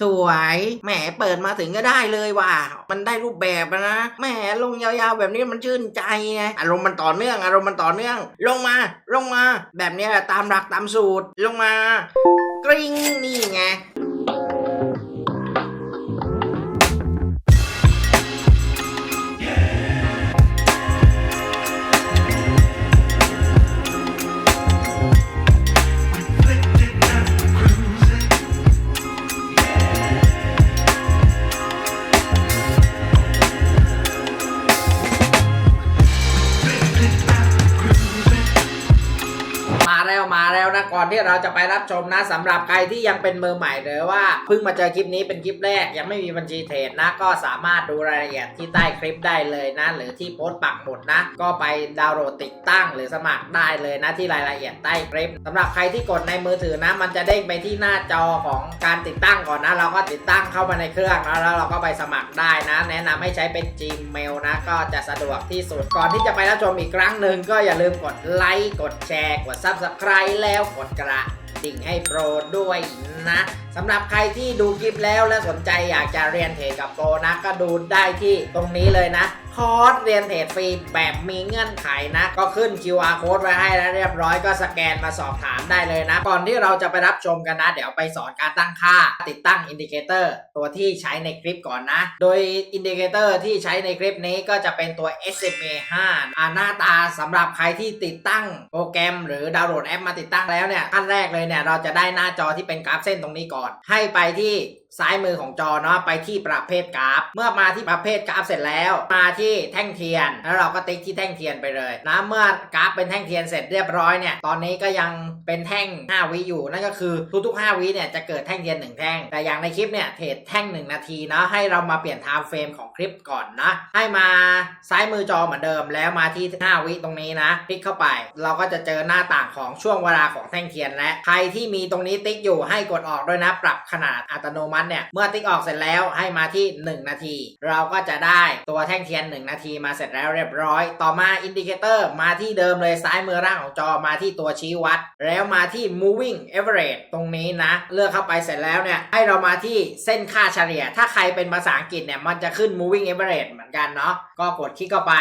สวยแหมเปิดมาถึงก็ได้เลยว่ะมันได้รูปแบบนะแหมลงยาวๆแบบนี้มันชื่นใจไงอารมณ์มันต่อเนื่อง อารมณ์มันต่อเนื่อง ลงมาลงมา แบบนี้ตามหลักตามสูตรลงมากริ้งนี่ไง มาแล้วนะก่อนที่เราจะไปรับชมนะสำหรับใครที่ยังเป็นมือใหม่หรือว่าเพิ่งมาเจอคลิปนี้เป็นคลิปแรกยังไม่มีบัญชีเทรดนะ ก็สามารถดูรายละเอียดที่ใต้คลิปได้เลยนะ หรือที่โพสต์ปักหมุดนะ ก็ไปดาวน์โหลดติดตั้ง หรือสมัครได้เลยนะที่รายละเอียดใต้คลิปสำหรับใครที่กดในมือถือนะ มันจะเด้งไปที่หน้าจอของการติดตั้งก่อนนะ เราก็ติดตั้งเข้ามาในเครื่องนะแล้วเราก็ไปสมัครได้นะ แนะนำให้ใช้เป็น Gmail นะ ก็จะสะดวกที่สุดก่อนที่จะไปรับชมอีกครั้งหนึ่งก็อย่าลืมกดไลค์กดแชร์กด Subscribe แล้วกดกระ ดิ่งให้โปรด้วยนะสำหรับใครที่ดูคลิปแล้วและสนใจอยากจะเรียนเทรดกับโปรนะก็ดูได้ที่ตรงนี้เลยนะ คอร์สเรียนเทรดฟรีแบบมีเงื่อนไขนะ ก็ขึ้น QR code ไว้ให้แล้วเรียบร้อยก็สแกนมาสอบถามได้เลยนะ ก่อนที่เราจะไปรับชมกันนะ เดี๋ยวไปสอนการตั้งค่า ติดตั้งอินดิเคเตอร์ตัวที่ใช้ในคลิปก่อนนะ โดยอินดิเคเตอร์ที่ใช้ในคลิปนี้ก็จะเป็นตัว SMA 5อ่าหน้าตาสำหรับใครที่ติดตั้งโปรแกรม หรือดาวน์โหลดแอปมาติดตั้งแล้วเนี่ยขั้นแรกเลยเนี่ยเราจะได้หน้าจอที่เป็นกราฟเส้นตรงนี้ก่อน ให้ไปที่ซ้ายมือของจอเนาะไปที่ประเภทกราฟ เมื่อมาที่ประเภทกราฟเสร็จแล้ว มาที่แท่งเทียน แล้วเราก็ติ๊กที่แท่งเทียนไปเลยนะเมื่อกราฟเป็นแท่งเทียนเสร็จเรียบร้อยเนี่ยตอนนี้ก็ยังเป็นแท่ง 5 วิอยู่นั่นก็คือทุกๆ 5 วิเนี่ยจะเกิดแท่งเทียน 1 แท่ง แต่อย่างในคลิปเนี่ยเทรดแท่ง 1 นาทีนะให้เรามาเปลี่ยนไทม์เฟรมของคลิปก่อนนะให้มาซ้ายมือจอเหมือนเดิม แล้วมาที่ 5 วิตรงนี้นะคลิกเข้าไป เราก็จะเจอหน้าต่างของช่วงเวลาของแท่งเทียนและใครที่มีตรงนี้ติ๊กอยู่ให้กดออกด้วยนะ ปรับขนาดอัตโนมัติเนี่ย เมื่อติ๊กออกเสร็จแล้วให้มาที่ 1 นาที เราก็จะได้ตัวแท่งเทียน 1 นาทีมาเสร็จแล้วเรียบร้อย ต่อมาอินดิเคเตอร์มาที่เดิมเลยซ้ายมือล่างของจอมาที่ตัวชี้วัด แล้วมาที่ moving average ตรงนี้นะ เลือกเข้าไปเสร็จแล้วเนี่ย ให้เรามาที่เส้นค่าเฉลี่ย ถ้าใครเป็นภาษาอังกฤษเนี่ยมันจะขึ้น moving average เหมือนกันเนาะก็กดคลิกเข้าไป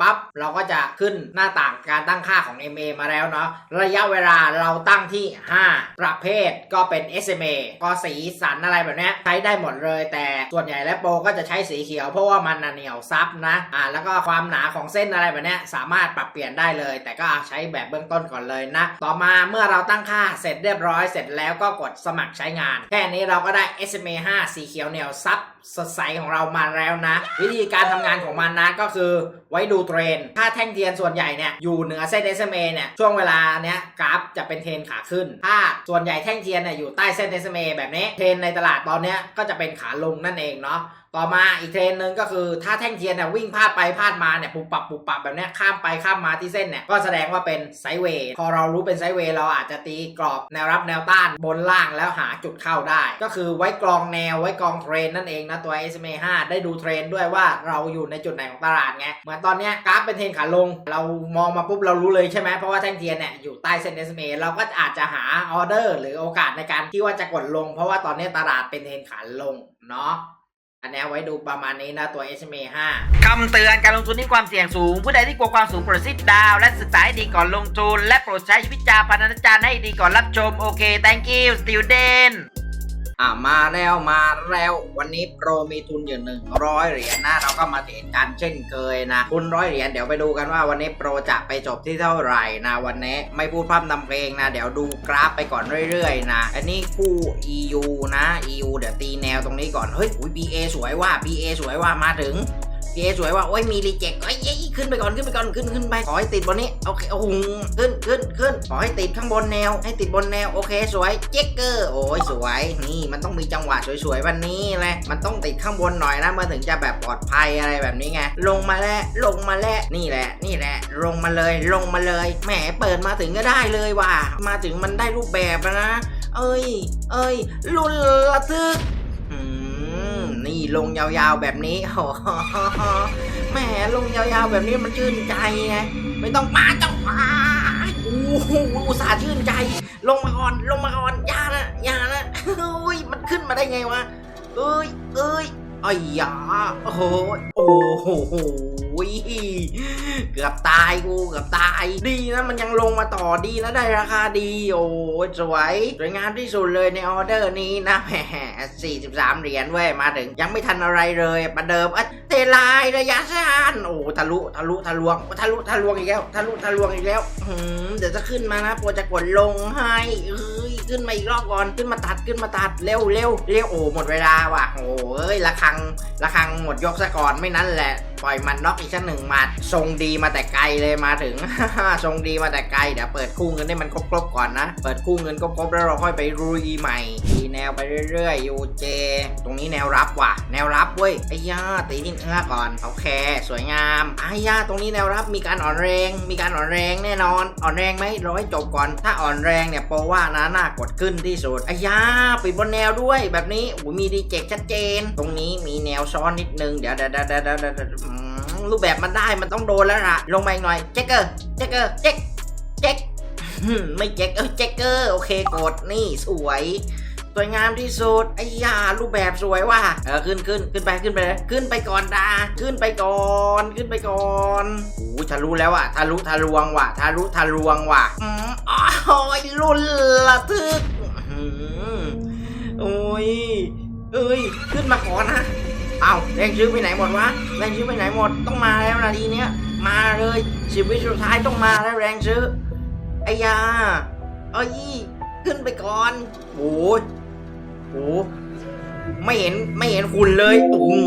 ปั๊บเราก็จะขึ้นหน้าต่างการตั้งค่าของ MA มาแล้วเนาะระยะเวลาเราตั้งที่ 5 ประเภทก็เป็น SMA ก็สีสันอะไรแบบนี้ใช้ได้หมดเลยแต่ส่วนใหญ่และโปรก็จะใช้สีเขียว เพราะว่ามันน่ะเหนียวซับนะอ่าแล้วก็ความหนาของเส้นอะไรแบบนี้สามารถปรับเปลี่ยนได้เลย แต่ก็ใช้แบบเบื้องต้นก่อนเลยนะ ต่อมาเมื่อเราตั้งค่าเสร็จเรียบร้อยเสร็จแล้วก็กดสมัครใช้งาน แค่นี้เราก็ได้ SMA 5 สีเขียวเหนียวซับ สดใสของเรามาแล้วนะ วิธีการทำงานของมันนะก็คือไว้ดูเทรนถ้าแท่งเทียนส่วนใหญ่เนี่ยอยู่เหนือเส้น SMA เนี่ยช่วงเวลาเนี้ยกราฟจะเป็นเทรนขาขึ้น ถ้าส่วนใหญ่แท่งเทียนเนี่ยอยู่ใต้เส้น SMA แบบนี้เทรนในตลาดตอนเนี้ยก็จะเป็นขาลงนั่นเองเนาะ ต่อมาอีกเทรนหนึ่งก็คือถ้าแท่งเทียนเนี่ยวิ่งพาดไปพาดมาเนี่ยปุบปับปุบปับแบบนี้ข้ามไปข้ามมาที่เส้นเนี่ยก็แสดงว่าเป็นไซเวย์พอเรารู้เป็นไซเวย์เราอาจจะตีกรอบแนวรับแนวต้านบนล่างแล้วหาจุดเข้าได้ ก็คือไว้กรองแนวไว้กรองเทรนนั่นเองนะตัว SMA 5ได้ดูเทรนด้วยว่าเราอยู่ในจุดไหนของตลาดไงเหมือนตอนนี้กราฟเป็นเทรนขาลง เรามองมาปุ๊บเรารู้เลยใช่ไหมเพราะว่าแท่งเทียนเนี่ยอยู่ใต้เส้น SMA เราก็อาจจะหาออเดอร์ หรือโอกาสในการที่ว่าจะกดลง เพราะว่าตอนนี้ตลาดเป็นเทรนขาลงเนาะ อันนี้ไว้ดูประมาณนี้นะตัว SMA 5คำเตือนการลงทุนที่ความเสี่ยงสูง ผู้ใดที่กลัวความสูงโปรดซิดดาว และศึกษาให้ดีก่อนลงทุน และโปรดใช้วิจารณญาณให้ดีก่อนรับชม โอเค thank you student อ่ามาแล้วมาแล้ววันนี้โปรมีทุนอยู่หนึ่งร้อยเหรียญนะเราก็มาเทรดกันเช่นเคยนะทุนร้อยเหรียญเดี๋ยวไปดูกันว่าวันนี้โปรจะไปจบที่เท่าไหร่นะวันนี้ไม่พูดพร่ำนำเพลงนะ เดี๋ยวดูกราฟไปก่อนเรื่อยๆ นะ อันนี้คู่ EU นะ EU เดี๋ยวตีแนวตรงนี้ก่อน เฮ้ยอุ้ย BA สวยว่า BA สวยว่ามาถึง เสวยว่าโอ้ยมีรีเจ็คเอ้ยเอ้ขึ้นไปก่อนขึ้นไปก่อนขึ้นขึ้นไปขอให้ติดบนนี้โอเคโอ้โหขึ้นขึ้นขึ้นขอให้ติดข้างบนแนว ให้ติดบนแนวโอเคสวยเจ๊กเกอร์โอ้ยสวยนี่มันต้องมีจังหวะสวยๆวันนี้แหละมันต้องติดข้างบนหน่อยนะมันถึงจะแบบปลอดภัยอะไรแบบนี้ไงลงมาแล้วลงมาแล้วนี่แหละ นี่แหละ ลงมาเลยลงมาเลยแหมเปิดมาถึงก็ได้เลยว่ะมาถึงมันได้รูปแบบแล้วนะ เอ้ย เอ้ยลุนระทึก นี่ลงยาวๆแบบนี้โอ้โหแหมลงยาวๆแบบนี้มันชื่นใจไงไม่ต้องมาจ้องมาโอ้โหอุตส่าห์ชื่นใจ ลงมาก่อนลงมาก่อนอย่านะอย่านะเฮ้ยมันขึ้นมาได้ไงวะเอ้ยเอ้ย อ้ยยาโอ้โหโอ้โหเกือบตายกูเกือบตาย ดีนะมันยังลงมาต่อดีนะได้ราคาดีโอ้สวยสวยงามที่สุดเลยในออเดอร์นี้นะแหม43 เหรียญเว้ยมาถึงยังไม่ทันอะไรเลยประเดิมอะเทลายระยะสั้นโอ้ทะลุทะลุทะลวงทะลุทะลวงอีกแล้วทะลุทะลวงอีกแล้วเดี๋ยวจะขึ้นมานะโปรจะกดลงให้เอ้ย ขึ้นมาอีกรอบก่อน ขึ้นมาตัดขึ้นมาตัดเร็วเร็วเร็วโอ้หมดเวลาว่ะโอ้เอ้ยระคังระคังหมดยกซะก่อนไม่นั้นแหละ ปล่อยมันน็อกอีกชั้นหนึ่งหมัดทรงดีมาแต่ไกลเลยมาถึง ทรงดีมาแต่ไกลเดี๋ยวเปิดคู่เงินให้มันครบๆก่อนนะ เปิดคู่เงินครบๆแล้วเราค่อยไปรุยใหม่ตีแนวไปเรื่อยๆยูเจ ตรงนี้แนวรับว่ะ แนวรับเว้ยไอ้ย่าตีนิดเอื้อก่อนโอเคสวยงามไอ้ย่าตรงนี้แนวรับมีการอ่อนแรง มีการอ่อนแรงแน่นอน อ่อนแรงไหมรอให้จบก่อน ถ้าอ่อนแรงเนี่ยโปรว่านะน่ากดขึ้นที่สุดไอ้ย่าปิดบนแนวด้วยแบบนี้อุ้ยมีดีเจกชัดเจน ตรงนี้มีแนวซ้อนนิดนึงเดี๋ยวเดี๋ยวเดี๋ยวเดี๋ยวเดี๋ยวรูปแบบมันได้มันต้องโดนแล้วล่ะ ลงมาอีกหน่อยเจ๊กเกอร์เจ๊กเกอร์เจ๊กเจ๊กไม่เจ๊กเออเจ๊กเกอร์โอเคกดนี่สวยสวยงามที่สุดไอ้ยารูปแบบสวยว่ะเออขึ้นขึ้นขึ้นไปขึ้นไปเลยขึ้นไปก่อนดาขึ้นไปก่อนขึ้นไปก่อนโอ้ยทะลุแล้วว่ะทะลุทะลวงว่ะทะลุทะลวงว่ะอืมอ้าวรุ่นระทึกอืมโอ้ยเอ้ยขึ้นมาก่อนนะ เอาแรงชื้อไปไหนหมดวะแรงชื้อไปไหนหมดต้องมาแล้วนาทีเนี้ยมาเลยสิบวิสุดท้ายต้องมาแล้วแรงชื้อไอ้ยาเอ้ยขึ้นไปก่อนโอ้ยโอ้ไม่เห็นไม่เห็นคุณเลยอุ้ง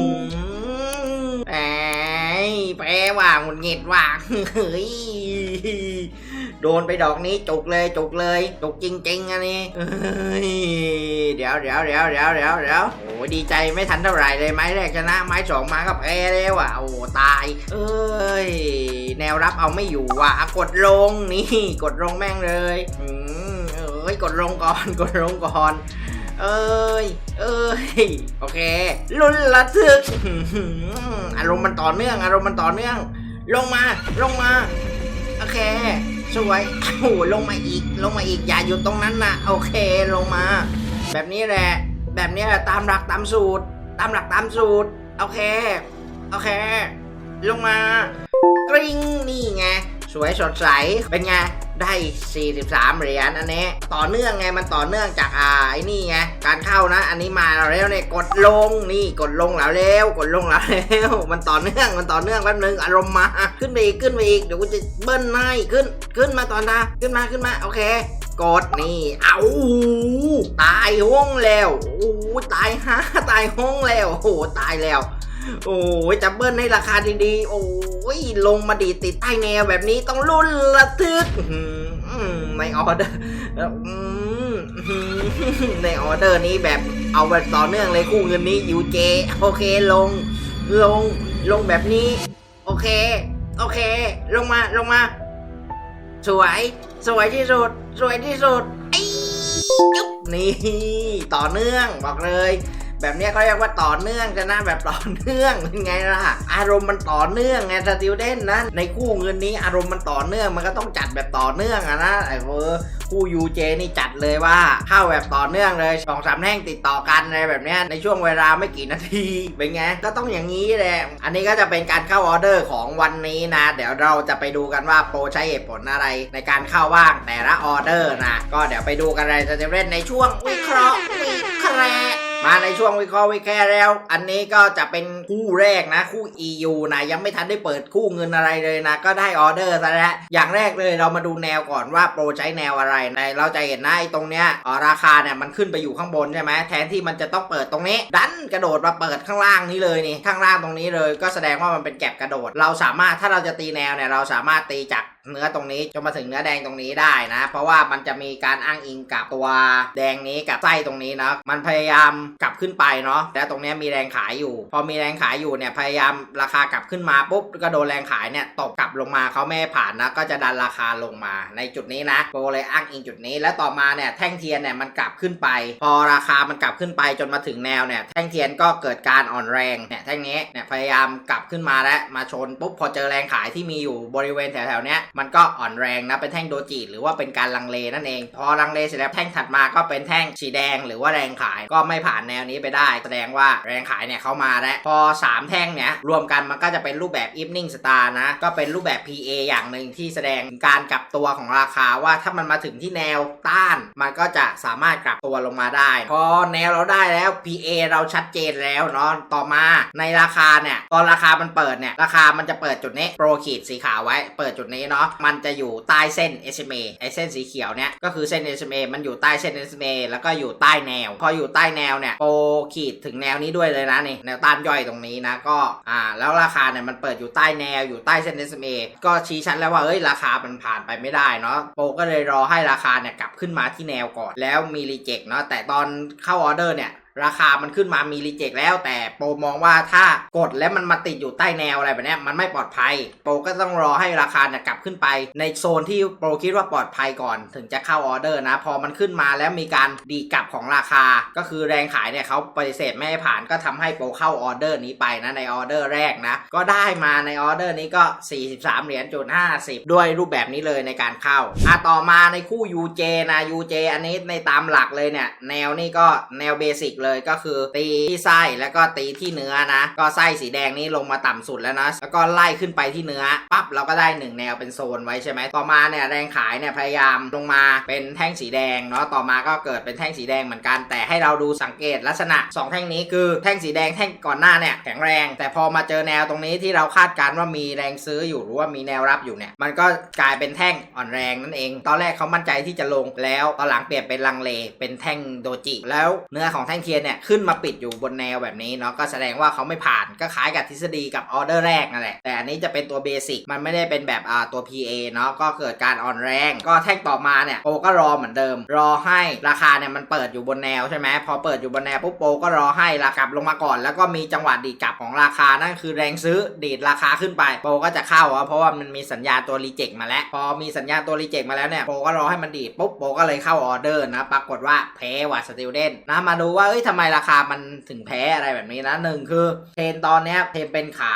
แอยแพ้ว่ะหงุดหงิดว่ะเฮ้ย โดนไปดอกนี้จุกเลยจุกเลยจุกจริง ๆอันนี้เฮ้ยเดี๋ยวเดี๋ยวเดี๋ยวเดี๋ยวเดี๋ยวเดี๋ยวโอ้ดีใจไม่ทันเท่าไหร่เลยไม้แรกชนะไม้สองมาก็แพ้แล้วอะโอ้ตาย เอ้ยแนวรับเอาไม่อยู่ว่ะอะกดลงนี่ กดลงแม่งเลยอืมเอ้ยกดลงก่อนกดลงก่อนเอ้ย เอ้ย โอเค ลุ้นระทึก อารมณ์มันต่อเนื่อง อารมณ์มันต่อเนื่อง ลงมา ลงมา โอเค สวยโอ้ลงมาอีก ลงมาอีกอย่าอยู่ตรงนั้นนะโอเคลงมา แบบนี้แหละ แบบนี้แหละตามหลักตามสูตร ตามหลักตามสูตร โอเค โอเค ลงมากริ๊งนี่ไง สวยสดใส เป็นไง ได้ 43 เหรียญอันนี้ ต่อเนื่องไงมันต่อเนื่องจากอ่าไอ้นี่ไงการเข้านะ อันนี้มาแล้วเนี่ยกดลงนี่กดลงแล้วเร็วกดลงแล้วเร็วมันต่อเนื่องมันต่อเนื่องแป๊บนึงอารมณ์มา ขึ้นไปอีกขึ้นไปอีกเดี๋ยวกูจะเบิ้ลให้ขึ้นขึ้นมาตอนนะขึ้นมาขึ้นมาโอเคกดนี่เอาตายห้องแล้วโอ้ตายฮะตายห้องแล้วโอ้ตายแล้ว โอ้ยจะเบิ้ลให้ราคาดีๆ โอ้ยลงมาดีติดใต้แนวแบบนี้ต้องรุ่นระทึกในออเดอร์ในออเดอร์นี้แบบเอาแบบต่อเนื่องเลยคู่เงินนี้ยูเจโอเคลง ลงลงแบบนี้ โอเค โอเค ลงมาลงมา สวย สวยที่สุด สวยที่สุดไอ้จุ๊บนี่ ต่อเนื่องบอกเลย แบบนี้เขาเรียกว่าต่อเนื่องจะนะแบบต่อเนื่องเป็นไงล่ะ อารมณ์มันต่อเนื่องไงสติวเดนนะในคู่เงินนี้อารมณ์มันต่อเนื่องมันก็ต้องจัดแบบต่อเนื่องอะนะไอ้เวอร์คู่ยูเจนี่จัดเลยว่าเข้าแบบต่อเนื่องเลยสองสามแท่งติดต่อกันอะไรแบบนี้ในช่วงเวลาไม่กี่นาทีเป็นไงก็ต้องอย่างนี้แหละอันนี้ก็จะเป็นการเข้าออเดอร์ของวันนี้นะ เดี๋ยวเราจะไปดูกันว่าโปรใช้เหตุผลอะไรในการเข้าบ้างแต่ละออเดอร์นะ ก็เดี๋ยวไปดูกันเลยสติวเดนในช่วงวิเคราะห์วิเคราะห์ มาในช่วงวิเคราะห์วิแค่แล้ว อันนี้ก็จะเป็นคู่แรกนะ คู่ EU นะยังไม่ทันได้เปิดคู่เงินอะไรเลยนะ ก็ได้ออเดอร์ซะแล้วอย่างแรกเลยเรามาดูแนวก่อนว่าโปรใช้แนวอะไรในเราจะเห็นนะไอ้ตรงเนี้ยราคาเนี่ยมันขึ้นไปอยู่ข้างบนใช่ไหมแทนที่มันจะต้องเปิดตรงนี้ ดันกระโดดมาเปิดข้างล่างนี้เลยนี่ข้างล่างตรงนี้เลย ก็แสดงว่ามันเป็นแก็บกระโดด เราสามารถถ้าเราจะตีแนวเนี่ยเราสามารถตีจากเนื้อตรงนี้จนมาถึงเนื้อแดงตรงนี้ได้นะ เพราะว่ามันจะมีการอ้างอิงกับตัวแดงนี้กับไส้ตรงนี้นะมันพยายามกลับขึ้นไปเนาะแต่ตรงนี้มีแรงขายอยู่ พอมีแรงขายอยู่เนี่ยพยายามราคากลับขึ้นมาปุ๊บก็โดนแรงขายเนี่ยตกกลับลงมาเขาไม่ผ่านนะก็จะดันราคาลงมาในจุดนี้นะโปรเลยอ้างอิงจุดนี้ แล้วต่อมาเนี่ยแท่งเทียนเนี่ยมันกลับขึ้นไป พอราคามันกลับขึ้นไปจนมาถึงแนวเนี่ยแท่งเทียนก็เกิดการอ่อนแรงเนี่ยแท่งนี้เนี่ยพยายามกลับขึ้นมาแล้วมาชนปุ๊บพอเจอแรงขายที่มีอยู่บริเวณแถวๆเนี้ยมันก็อ่อนแรงนะเป็นแท่งโดจิหรือว่าเป็นการลังเลนั่นเอง พอลังเลเสร็จแล้วแท่งถัดมาก็เป็นแท่งสีแดงหรือว่าแรงขายก็ไม่ผ่านแนวนี้ไปได้ แสดงว่าแรงขายเนี่ยเขามาแล้วพอ 3 แท่งเนี่ยรวมกันมันก็จะเป็นรูปแบบ evening star นะก็เป็นรูปแบบ PA อย่างหนึ่งที่แสดงการกลับตัวของราคาว่าถ้ามันมาถึงที่แนวต้าน มันก็จะสามารถกลับตัวลงมาได้ พอแนวเราได้แล้ว PA เราชัดเจนแล้วเนาะต่อมาในราคาเนี่ยตอนราคามันเปิดเนี่ยราคามันจะเปิดจุดนี้โปรขีดสีขาวไว้เปิดจุดนี้เนาะมันจะอยู่ใต้เส้น SMA ไอเส้นสีเขียวเนี่ยก็คือเส้น SMA มันอยู่ใต้เส้น SMA แล้วก็อยู่ใต้แนว พออยู่ใต้แนวเนี่ยโปรขีดถึงแนวนี้ด้วยเลยนะนี่แนวต้านย่อยตรงนี้นะก็อ่าแล้วราคาเนี่ยมันเปิดอยู่ใต้แนวอยู่ใต้เส้น SMA ก็ชี้ชัดแล้วว่าเอ้ยราคามันผ่านไปไม่ได้เนาะโปรก็เลยรอให้ราคาเนี่ยกลับขึ้นมาที่แนวก่อน แล้วมีรีเจ็คเนาะแต่ตอนเข้าออเดอร์เนี่ย ราคามันขึ้นมามีรีเจ็คแล้ว แต่โปรมองว่าถ้ากดแล้วมันมาติดอยู่ใต้แนวอะไรแบบนี้มันไม่ปลอดภัย โปรก็ต้องรอให้ราคาเนี่ยกลับขึ้นไป ในโซนที่โปรคิดว่าปลอดภัยก่อน ถึงจะเข้าออเดอร์นะ พอมันขึ้นมาแล้วมีการดีกลับของราคา ก็คือแรงขายเนี่ยเขาปฏิเสธไม่ให้ผ่านก็ทำให้โปรเข้าออเดอร์นี้ไปนะในออเดอร์แรกนะ ก็ได้มาในออเดอร์นี้ก็ 43 เหรียญจุด50 ด้วยรูปแบบนี้เลยในการเข้าอะต่อมาในคู่ UJ นะ UJ อันนี้ในตามหลักเลยเนี่ยแนวนี่ก็แนวเบสิกเลยก็คือ ตีที่ไส้แล้วก็ตีที่เนื้อนะ ก็ไส้สีแดงนี้ลงมาต่ำสุดแล้วนะแล้วก็ไล่ขึ้นไปที่เนื้อปั๊บเราก็ได้หนึ่งแนวเป็นโซนไว้ใช่ไหมต่อมาเนี่ยแรงขายเนี่ยพยายามลงมาเป็นแท่งสีแดงเนาะต่อมาก็เกิดเป็นแท่งสีแดงเหมือนกัน แต่ให้เราดูสังเกตลักษณะ 2 แท่งนี้คือแท่งสีแดงแท่งก่อนหน้าเนี่ยแข็งแรง แต่พอมาเจอแนวตรงนี้ที่เราคาดการณ์ว่ามีแรงซื้ออยู่หรือว่ามีแนวรับอยู่เนี่ยมันก็กลายเป็นแท่งอ่อนแรงนั่นเอง ตอนแรกเขามั่นใจที่จะลงแล้วตอนหลังเปลี่ยนเป็นลังเลเป็นแท่งโดจิ แล้วเนื้อของแท่งเทียนเนี่ยขึ้นมาปิดอยู่บนแนวแบบนี้เนาะก็แสดงว่าเขาไม่ผ่านก็คล้ายกับทฤษฎีกับออเดอร์แรกนั่นแหละแต่อันนี้จะเป็นตัวเบสิกมันไม่ได้เป็นแบบอ่าตัว PA เนาะก็เกิดการอ่อนแรง ก็แท่งต่อมาเนี่ยโปก็รอเหมือนเดิม รอให้ราคาเนี่ยมันเปิดอยู่บนแนวใช่ไหมพอเปิดอยู่บนแนวปุ๊บโปก็รอให้ราคากลับลงมาก่อน แล้วก็มีจังหวะดีดกลับของราคานั่นคือแรงซื้อดีดราคาขึ้นไปโปก็จะเข้าเพราะว่ามันมีสัญญาตัวรีเจ็คมาแล้ว พอมีสัญญาตัวรีเจ็คมาแล้วเนี่ยโปก็รอให้มันดีดปุ๊บโปก็เลยเข้าออเดอร์นะปรากฏว่าแพ้ว่ะสติลเดนนะมาดูว่าเอ้ยทำไมราคามันถึงแพ้อะไรแบบนี้นะหนึ่งคือเทรนตอนนี้เทรนเป็นขา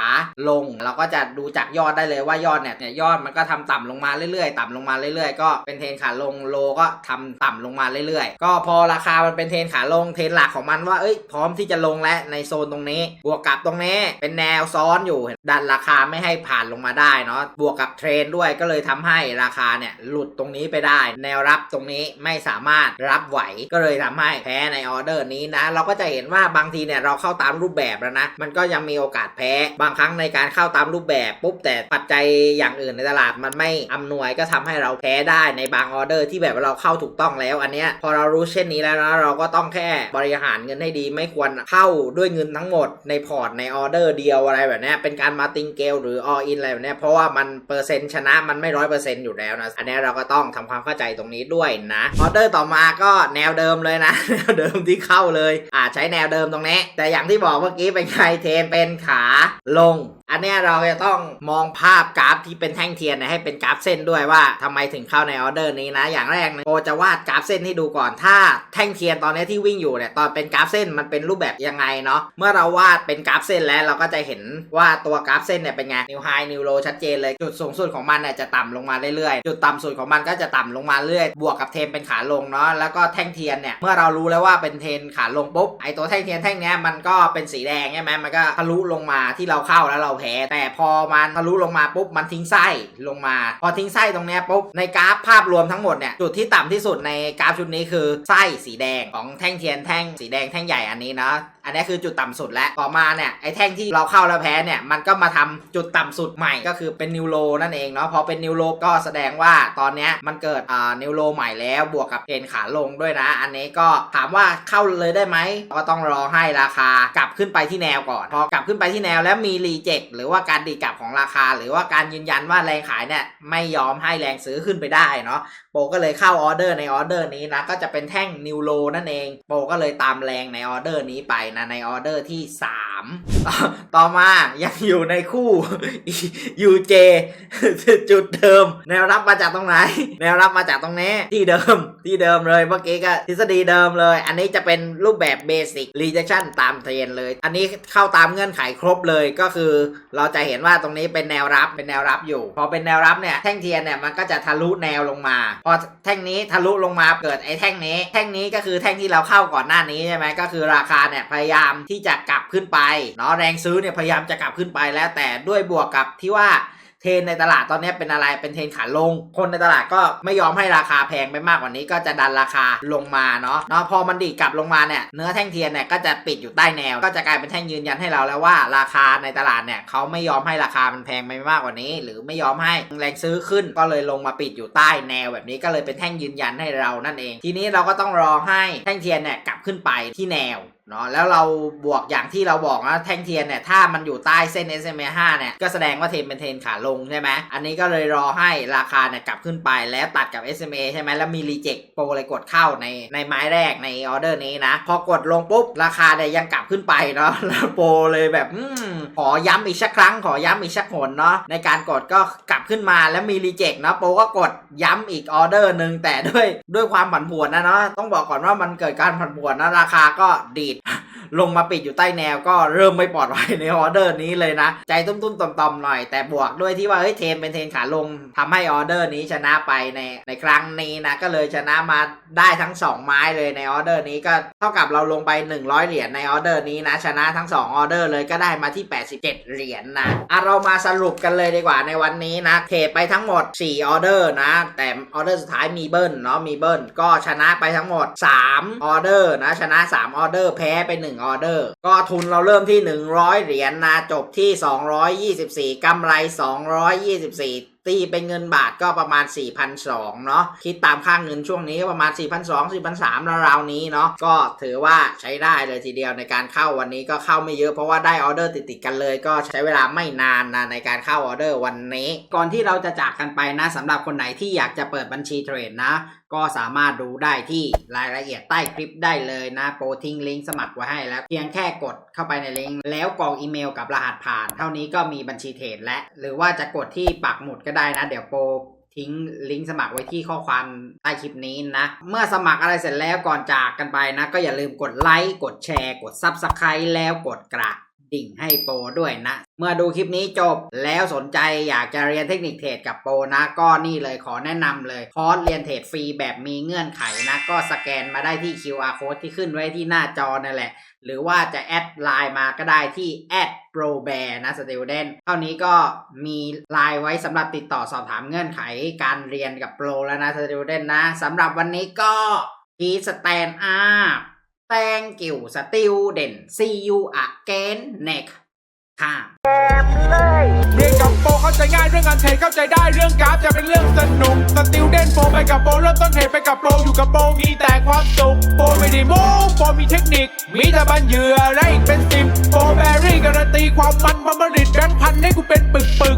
ลง เราก็จะดูจากยอดได้เลยว่ายอดเนี่ยยอดมันก็ทำต่ำลงมาเรื่อยๆ ต่ำลงมาเรื่อยๆ ก็เป็นเทรนขาลงโลก็ทำต่ำลงมาเรื่อยๆ ก็พอราคามันเป็นเทรนขาลงเทรนหลักของมันว่าเอ้ยพร้อมที่จะลงแล้วในโซนตรงนี้ บวกกับตรงนี้เป็นแนวซ้อนอยู่ดันราคาไม่ให้ผ่านลงมาได้เนาะบวกกับเทรนด้วยก็เลยทำให้ราคาเนี่ยหลุดตรงนี้ไปได้ แนวรับตรงนี้ไม่สามารถรับไหวก็เลยทำให้แพ้ในออเดอร์นี้นะ เราก็จะเห็นว่าบางทีเนี่ยเราเข้าตามรูปแบบแล้วนะ มันก็ยังมีโอกาสแพ้ บางครั้งในการเข้าตามรูปแบบปุ๊บแต่ปัจจัยอย่างอื่นในตลาดมันไม่อำนวยก็ทำให้เราแพ้ได้ในบางออเดอร์ที่แบบเราเข้าถูกต้องแล้ว อันเนี้ยพอเรารู้เช่นนี้แล้วนะเราก็ต้องแค่บริหารเงินให้ดีไม่ควรเข้าด้วยเงินทั้งหมดในพอร์ตในออเดอร์เดียวอะไรแบบนี้เป็นการมาติงเกลหรือออินอะไรแบบนี้เพราะว่ามันเปอร์เซ็นต์ชนะมันไม่ร้อยเปอร์เซ็นต์อยู่แล้วนะอันนี้เราก็ต้องทำความเข้าใจตรงนี้ด้วยนะออเดอร์ต่อมาก็แนวเดิมเลยนะแนวเดิมที่เข้าเลยอ่าใช้แนวเดิมตรงนี้ แต่อย่างที่บอกเมื่อกี้เป็นไงเทนเป็นขาลง อันนี้เราจะต้องมองภาพกราฟที่เป็นแท่งเทียนนยให้เป็นกราฟเส้นด้วยว่าทำไมถึงเข้าในออเดอร์นี้นะ อย่างแรกโอจะวาดกราฟเส้นให้ดูก่อนถ้าแท่งเทียนตอนนี้ที่วิ่งอยู่เนี่ยตอนเป็นกราฟเส้นมันเป็นรูปแบบยังไงเนาะเมื่อเราวาดเป็นกราฟเส้นแล้วเราก็จะเห็นว่าตัวกราฟเส้นเนี่ยเป็นไงนิวไฮนิวโลชัดเจนเลยจุดสูงสุดของมันเนี่ยจะต่ำลงมาเรื่อยๆจุดต่ำสุดของมันก็จะต่ำลงมาเรื่อยบวกกับเทนเป็นขาลงเนาะแล้วก็แท่งเทียนเนี่ยเมื่อเรารู้แล้วว่าเป็นเทนขาลงปุ๊บไอตัวแท่งเทียนแท่งเนี้ยมันก็เป็นสีแดงใช่ไหมมันก็ทะลุลงมาที่เราเข้าแล้วเราแพ้แต่พอมันทะลุลงมาปุ๊บมันทิ้งไส้ลงมา พอทิ้งไส้ตรงเนี้ยปุ๊บในกราฟภาพรวมทั้งหมดเนี่ยจุดที่ต่ำที่สุดในกราฟชุดนี้คือไส้สีแดงของแท่งเทียนแท่งสีแดงแท่งใหญ่อันนี้นะ อันนี้คือจุดต่ำสุดแล้วต่อมาเนี่ยไอ้แท่งที่เราเข้าแล้วแพ้เนี่ยมันก็มาทำจุดต่ำสุดใหม่ก็คือเป็นนิวโลนั่นเองเนาะพอเป็นนิวโลก็แสดงว่าตอนเนี้ยมันเกิดอ่านิวโลใหม่แล้วบวกกับเทรนขาลงด้วยนะ อันนี้ก็ถามว่าเข้าเลยได้ไหมก็ต้องรอให้ราคากลับขึ้นไปที่แนวก่อนพอกลับขึ้นไปที่แนวแล้วมีรีเจ็คหรือว่าการดีกลับของราคา หรือว่าการยืนยันว่าแรงขายเนี่ยไม่ยอมให้แรงซื้อขึ้นไปได้เนาะ โปก็เลยเข้าออเดอร์ในออเดอร์นี้นะก็จะเป็นแท่งนิวโลนั่นเอง โปก็เลยตามแรงในออเดอร์นี้ไปนะในออเดอร์ที่ 3 ต่อมายังอยู่ในคู่ UJ จุดเดิม แนวรับมาจากตรงไหน แนวรับมาจากตรงนี้ที่เดิมที่เดิมเลยเมื่อกี้ก็ทฤษฎีเดิมเลย อันนี้จะเป็นรูปแบบเบสิก rejection ตามเทรนเลย อันนี้เข้าตามเงื่อนไขครบเลยก็คือ เราจะเห็นว่าตรงนี้เป็นแนวรับเป็นแนวรับอยู่ พอเป็นแนวรับเนี่ยแท่งเทียนเนี่ยมันก็จะทะลุแนวลงมาพอแท่งนี้ทะลุลงมาเกิดไอ้แท่งนี้ แท่งนี้ก็คือแท่งที่เราเข้าก่อนหน้านี้ใช่ไหมก็คือราคาเนี่ยพยายามที่จะกลับขึ้นไปเนาะแรงซื้อเนี่ยพยายามจะกลับขึ้นไปแล้วแต่ด้วยบวกกับที่ว่า เทนในตลาดตอนนี้เป็นอะไรเป็นเทนขาลง คนในตลาดก็ไม่ยอมให้ราคาแพงไปมากกว่านี้ก็จะดันราคาลงมาเนาะเนาะพอมันดีกลับลงมาเนี่ยเนื้อแท่งเทียนเนี่ยก็จะปิดอยู่ใต้แนว ก็จะกลายเป็นแท่งยืนยันให้เราแล้วว่าราคาในตลาดเนี่ยเขาไม่ยอมให้ราคามันแพงไปมากกว่านี้ หรือไม่ยอมให้แรงซื้อขึ้นก็เลยลงมาปิดอยู่ใต้แนว แบบนี้ก็เลยเป็นแท่งยืนยันให้เรานั่นเอง ทีนี้เราก็ต้องรอให้แท่งเทียนเนี่ยกลับขึ้นไปที่แนว เนาะแล้วเราบวกอย่างที่เราบอกนะแท่งเทียนเนี่ย ถ้ามันอยู่ใต้เส้น SMA 5เนี่ย ก็แสดงว่าเทนเป็นเทนขาลงใช่ไหมอันนี้ก็เลยรอให้ราคาเนี่ยกลับขึ้นไปแล้วตัดกับ SMA ใช่ไหมแล้วมีรีเจ็คโปรเลยกดเข้าในในไม้แรกในออเดอร์นี้นะ พอกดลงปุ๊บ ราคาเนี่ยยังกลับขึ้นไปเนาะแล้วโปรเลยแบบอขอย้ำอีกสักครั้งขอย้ำอีกสักหนเนาะในการกดก็กลับขึ้นมาแล้วมีรีเจ็คนะโปรก็กดย้ำอีกออเดอร์หนึ่งแต่ด้วยด้วยความผันผวนนะเนาะต้องบอกก่อนว่ามันเกิดการผันผวนนะราคาก็ดี ลงมาปิดอยู่ใต้แนวก็เริ่มไม่ปลอดภัยในออเดอร์นี้เลยนะ ใจตุ้มๆต่อมๆหน่อย แต่บวกด้วยที่ว่าเฮ้ยเทนเป็นเทนขาลงทำให้ออเดอร์นี้ชนะไปในในครั้งนี้นะก็เลยชนะมาได้ทั้ง 2 ไม้เลยในออเดอร์นี้ก็เท่ากับเราลงไป 100 เหรียญในออเดอร์นี้นะชนะทั้ง 2 ออเดอร์เลยก็ได้มาที่ 87 เหรียญนะอะเรามาสรุปกันเลยดีกว่าในวันนี้นะเทรดไปทั้งหมด 4 ออเดอร์นะ แต่ออเดอร์สุดท้ายมีเบิ้ลเนาะมีเบิ้ลก็ชนะไปทั้งหมด 3 ออเดอร์นะชนะ 3 ออเดอร์แพ้ไป 1ออเดอร์ ก็ทุนเราเริ่มที่ 100 เหรียญนาจบที่ 224กำไร 224 ตีเป็นเงินบาทก็ประมาณ 4,200 เนาะคิดตามค่างเงินช่วงนี้ก็ประมาณ 4,200 4,300ราวๆนี้เนาะก็ถือว่าใช้ได้เลยทีเดียวในการเข้าวันนี้ก็เข้าไม่เยอะเพราะว่าได้ออเดอร์ติดๆกันเลย ก็ใช้เวลาไม่นานนะในการเข้าออเดอร์วันนี้ ก่อนที่เราจะจากกันไปนะสำหรับคนไหนที่อยากจะเปิดบัญชีเทรดนะ ก็สามารถดูได้ที่รายละเอียดใต้คลิปได้เลยนะโปรทิ้งลิงก์สมัครไว้ให้แล้ว เพียงแค่กดเข้าไปในลิงก์แล้วกรอกอีเมลกับรหัสผ่าน เท่านี้ก็มีบัญชีเทรดและ หรือว่าจะกดที่ปักหมุดก็ได้นะ เดี๋ยวโปรทิ้งลิงก์สมัครไว้ที่ข้อความใต้คลิปนี้นะ เมื่อสมัครอะไรเสร็จแล้วก่อนจากกันไปนะ ก็อย่าลืมกดไลค์ กดแชร์ กด Subscribe แล้วกดกระ ดิ่งให้โปรด้วยนะ เมื่อดูคลิปนี้จบแล้วสนใจอยากจะเรียนเทคนิคเทรดกับโปรนะก็นี่เลยขอแนะนำเลยคอร์สเรียนเทรดฟรีแบบมีเงื่อนไขนะก็สแกนมาได้ที่ QR code ที่ขึ้นไว้ที่หน้าจอนั่นแหละ หรือว่าจะแอดไลน์มาก็ได้ที่แอด pro bear นะ student เท่านี้ก็มีไลน์ไว้สำหรับติดต่อสอบถามเงื่อนไขการเรียนกับโปรแล้วนะ student นะสำหรับวันนี้ก็ please stand up thank you student see you again next time เรียนกับโปเข้าใจง่ายเรื่องการเทรดเข้าใจได้เรื่องกราฟจะเป็นเรื่องสนุกสติลเด่นโปไปกับโปเริ่มต้นเทรดไปกับโปอยู่กับโปมีแต่ความสุขโปไม่ได้โม้โปมีเทคนิค มีแต่บันเหยื่อและอีกเป็นสิบโปแบรี่การันตีความมันความผลิตแบงค์พันให้กูเป็นปึก